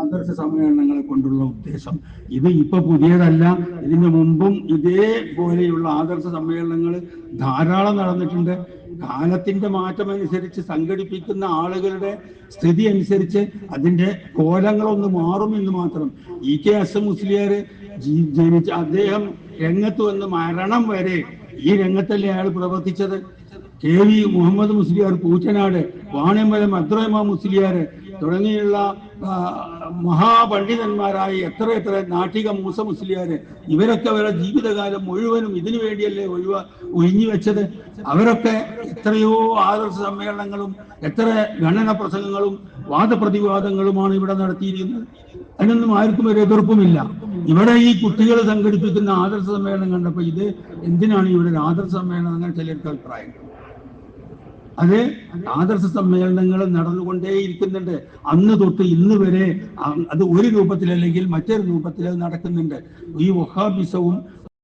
ആദർശ സമ്മേളനങ്ങളെ കൊണ്ടുള്ള ഉദ്ദേശം. ഇത് ഇപ്പൊ പുതിയതല്ല. ഇതിന് മുമ്പും ഇതേപോലെയുള്ള ആദർശ സമ്മേളനങ്ങൾ ധാരാളം നടന്നിട്ടുണ്ട്. കാലത്തിന്റെ മാറ്റമനുസരിച്ച് സംഘടിപ്പിക്കുന്ന ആളുകളുടെ സ്ഥിതി അനുസരിച്ച് അതിന്റെ കോലങ്ങളൊന്ന് മാറും എന്ന് മാത്രം. ഇ കെ എസ് മുസ്ലിയാർ ജനിച്ച അദ്ദേഹം രംഗത്ത് വന്ന് മരണം വരെ ഈ രംഗത്തല്ലേ അയാൾ പ്രവർത്തിച്ചത്? കെ വി മുഹമ്മദ് മുസ്ലിയാർ പൂച്ചനാട് വാണിയമ്പലം അബ്ദുറഹ്മാൻ മുസ്ലിയാർ തുടങ്ങിയുള്ള മഹാപണ്ഡിതന്മാരായ എത്ര എത്ര നാട്ടിക മൂസ മുസ്ലിയാർ ഇവരൊക്കെ അവരുടെ ജീവിതകാലം മുഴുവനും ഇതിനു വേണ്ടിയല്ലേ ഒഴിവ ഒഴിഞ്ഞു വെച്ചത്? അവരൊക്കെ എത്രയോ ആദർശ സമ്മേളനങ്ങളും എത്ര ഗണന പ്രസംഗങ്ങളും വാദപ്രതിവാദങ്ങളുമാണ് ഇവിടെ നടത്തിയിരിക്കുന്നത്. അതിനൊന്നും ആർക്കും ഒരു എതിർപ്പുമില്ല. ഇവിടെ ഈ കുട്ടികൾ സംഘടിപ്പിക്കുന്ന ആദർശ സമ്മേളനം കണ്ടപ്പോൾ ഇത് എന്തിനാണ് ഇവിടെ ഒരു ആദർശ സമ്മേളനം? അങ്ങനെ ചിലർക്ക് അഭിപ്രായം അത് ആദർശ സമ്മേളനങ്ങൾ നടന്നുകൊണ്ടേയിരിക്കുന്നുണ്ട്. അന്ന് തൊട്ട് ഇന്ന് വരെ അത് ഒരു രൂപത്തിലല്ലെങ്കിൽ മറ്റൊരു രൂപത്തിൽ നടക്കുന്നുണ്ട്. ഈ വഹാബിസവും